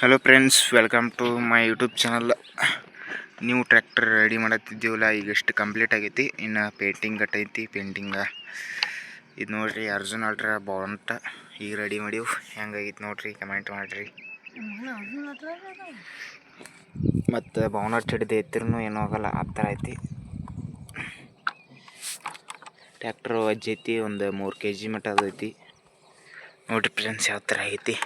Hello friends welcome to my YouTube channel ನೀವು tractor ready ಮಾಡತ್ತಿದ್ದೀವಲ್ಲ ಈಗ ಎಷ್ಟು ಕಂಪ್ಲೀಟ್ ಆಗೈತಿ. ಇನ್ನು ಪೇಂಟಿಂಗ್ ಕಟ್ಟೈತಿ ಪೇಂಟಿಂಗ ಇದು ನೋಡಿರಿ, ಅರ್ಜುನ್ ಅಲ್ಟ್ರ ಬಾಂಟ ಈಗ ರೆಡಿ ಮಾಡಿವು. ಹೆಂಗಾಗೈತಿ ನೋಡಿರಿ ಕಮೆಂಟ್ ಮಾಡಿರಿ. ಮತ್ತು ಬೌನಟ್ ಹಿಡಿದು ಎತ್ತಿರೂ ಏನೂ ಆಗಲ್ಲ, ಆ ಥರ ಐತಿ. ಟ್ರ್ಯಾಕ್ಟ್ರು ಅಜ್ಜೈತಿ, ಒಂದು ಮೂರು ಕೆ ಜಿ ಮಟ್ಟ ಅದೈತಿ ನೋಡಿರಿ ಫ್ರೆಂಡ್ಸ್ ಯಾವ ಥರ ಐತಿ.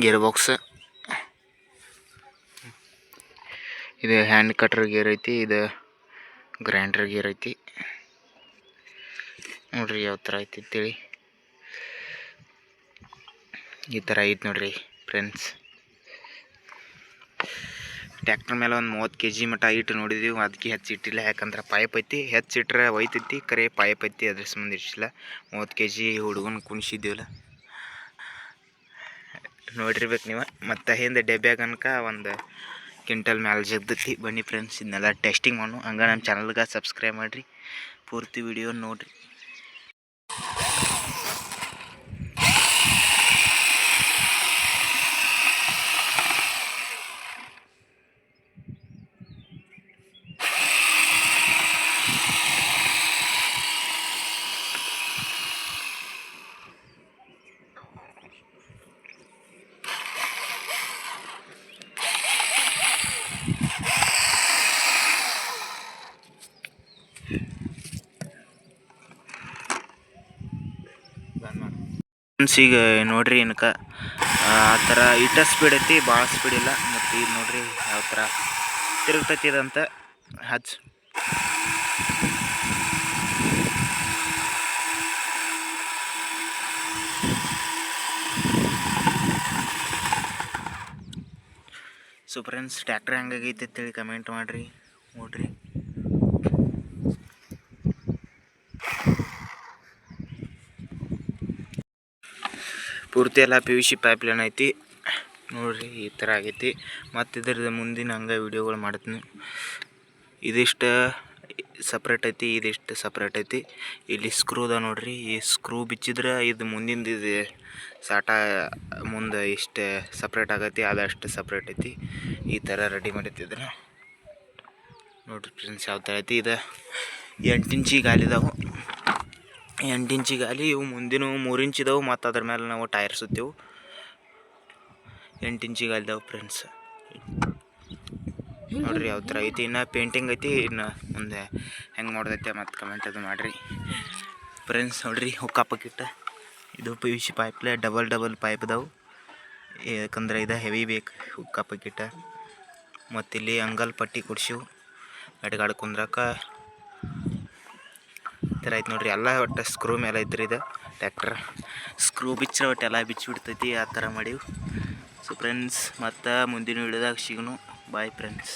ಗೇರ್ ಬಾಕ್ಸ್ ಇದು ಹ್ಯಾಂಡ್ ಕಟ್ರ್ ಗೇರ್ ಐತಿ, ಇದು ಗ್ರೈಂಡರ್ ಗೇರ್ ಐತಿ. ನೋಡ್ರಿ ಯಾವ ಥರ ಐತಿ ಅಂತೇಳಿ. ಈ ಥರ ಐತಿ ನೋಡ್ರಿ ಫ್ರೆಂಡ್ಸ್ ಟ್ಯಾಕ್ಟ್ರ್ ಮೇಲೆ ಒಂದು ಮೂವತ್ತು ಕೆ ಜಿ ಮಟ್ಟ ಇಟ್ಟು ನೋಡಿದೀವಿ ಅದಕ್ಕೆ ಹೆಚ್ಚು ಇಟ್ಟಿಲ್ಲ. ಯಾಕಂದ್ರೆ ಪೈಪ್ ಐತಿ, ಹೆಚ್ಚು ಇಟ್ಟರೆ ಒಯ್ತೈತಿ, ಕರೆ ಪೈಪ್ ಐತಿ ಅದ್ರ ಸಂಬಂಧ ಇಟ್ಟಿಲ್ಲ. ಮೂವತ್ತು ಕೆ ಜಿ ಹುಡುಗನ ಕುಣಿಸಿದ್ದೀವಲ್ಲ. ನೋಡಿರ್ಬೇಕು ನೀವು. ಮತ್ತು ಹಿಂದೆ ಡೆಬ್ಯಾಗ ಅನ್ಕ ಒಂದು ಕ್ವಿಂಟಲ್ ಮ್ಯಾಲೆ ಜಗ್ದತಿ. ಬನ್ನಿ ಫ್ರೆಂಡ್ಸ್ ಇದನ್ನೆಲ್ಲ ಟೆಸ್ಟಿಂಗ್ ಮಾಡು. ಹಂಗೆ ನಮ್ಮ ಚಾನಲ್ಗೆ ಸಬ್ಸ್ಕ್ರೈಬ್ ಮಾಡಿರಿ. ಪೂರ್ತಿ ವಿಡಿಯೋ ನೋಡಿರಿ ಫ್ರೆಂಡ್ಸ್ ಈಗ ನೋಡ್ರಿ ಏನಕ ಆ ಥರ ಇಟ್ಟ ಸ್ಪೀಡ್ ಐತಿ ಭಾಳ ಸ್ಪೀಡ್ ಇಲ್ಲ. ಮತ್ತು ಇದು ನೋಡ್ರಿ ಯಾವ ಥರ ತಿರುಗ್ತೈತಿ ಇದಂತ ಹಚ್ ಸೊ ಫ್ರೆಂಡ್ಸ್ ಟ್ಯಾಕ್ಟ್ರ್ ಹೆಂಗಾಗೈತೆ ಅಂತೇಳಿ ಕಮೆಂಟ್ ಮಾಡಿರಿ, ನೋಡ್ರಿ. ಪೂರ್ತಿ ಎಲ್ಲ P V C pipeline ಐತಿ. ನೋಡ್ರಿ, ಈ ಥರ ಆಗೈತಿ. ಮತ್ತು ಇದ್ರದ್ದು ಮುಂದಿನ ಹಂಗೆ ವೀಡಿಯೋಗಳು ಮಾಡ್ತೀನಿ. ಇದಿಷ್ಟು ಸಪ್ರೇಟ್ ಐತಿ, ಇದಿಷ್ಟು ಸಪ್ರೇಟ್ ಐತಿ. ಇಲ್ಲಿ ಸ್ಕ್ರೂ ಅದ ನೋಡ್ರಿ. ಈ ಸ್ಕ್ರೂ ಬಿಚ್ಚಿದ್ರೆ ಇದು ಮುಂದಿಂದ ಇದು ಸಾಟ ಮುಂದೆ ಇಷ್ಟು ಸಪ್ರೇಟ್ ಆಗೈತಿ ಅದಷ್ಟು ಸಪ್ರೇಟ್ ಐತಿ. ಈ ಥರ ರೆಡಿ ಮಾಡಿತ್ತಿದ್ರೆ ನೋಡ್ರಿ ಫ್ರೆಂಡ್ಸ್ ಯಾವ ಥರ ಐತಿ? ಇದು ಎಂಟು ಇಂಚಿ ಗಾಲಿದಾವು. ಎಂಟು ಇಂಚಿ ಗಾಲಿ ಇವು ಮುಂದಿನ ಮೂರು ಇಂಚ್ ಇದಾವೆ ಮತ್ತು ಅದ್ರ ಮೇಲೆ ನಾವು ಟೈರ್ ಸುತ್ತೇವು ಎಂಟು ಇಂಚಿ ಗಾಲಿದಾವೆ ಫ್ರೆಂಡ್ಸ್. ನೋಡ್ರಿ ಯಾವ ಥರ ಐತಿ, ಇನ್ನು ಪೇಂಟಿಂಗ್ ಐತಿ, ಇನ್ನು ಮುಂದೆ ಹೆಂಗೆ ಮಾಡಿದೈತೆ ಮತ್ತು ಕಮೆಂಟ್ ಅದು ಮಾಡಿರಿ. ಫ್ರೆಂಡ್ಸ್ ನೋಡ್ರಿ ಹುಕ್ಕ ಇದು ಪಿ ಯು ಸಿ ಪೈಪ್ಲೆ ಡಬಲ್ ಡಬಲ್ ಪೈಪ್ ಇದಾವೆ. ಯಾಕಂದ್ರೆ ಇದು ಹೆವಿ ಬೇಕು ಹುಕ್ಕ ಪಕ್ಕಿಟ್ಟ ಮತ್ತು ಇಲ್ಲಿ ಅಂಗಲ್ ಪಟ್ಟಿ ಕೊಡ್ಸಿವು. ಈ ಥರ ಐತೆ ನೋಡ್ರಿ. ಎಲ್ಲ ಒಟ್ಟು ಸ್ಕ್ರೂ ಮೇಲೆ ಐತ್ರಿ ಇದು. ಟ್ಯಾಕ್ಟ್ರ್ ಸ್ಕ್ರೂ ಬಿಚ್ಚ ಒಟ್ಟು ಎಲ್ಲ ಬಿಚ್ಚಿ ಬಿಡ್ತೈತಿ ಆ ಥರ ಮಾಡೀವಿ. ಸೊ ಫ್ರೆಂಡ್ಸ್ ಮತ್ತು ಮುಂದಿನ ವಿಡಿಯೋದಾಗ ಸಿಗೋನು. Bye friends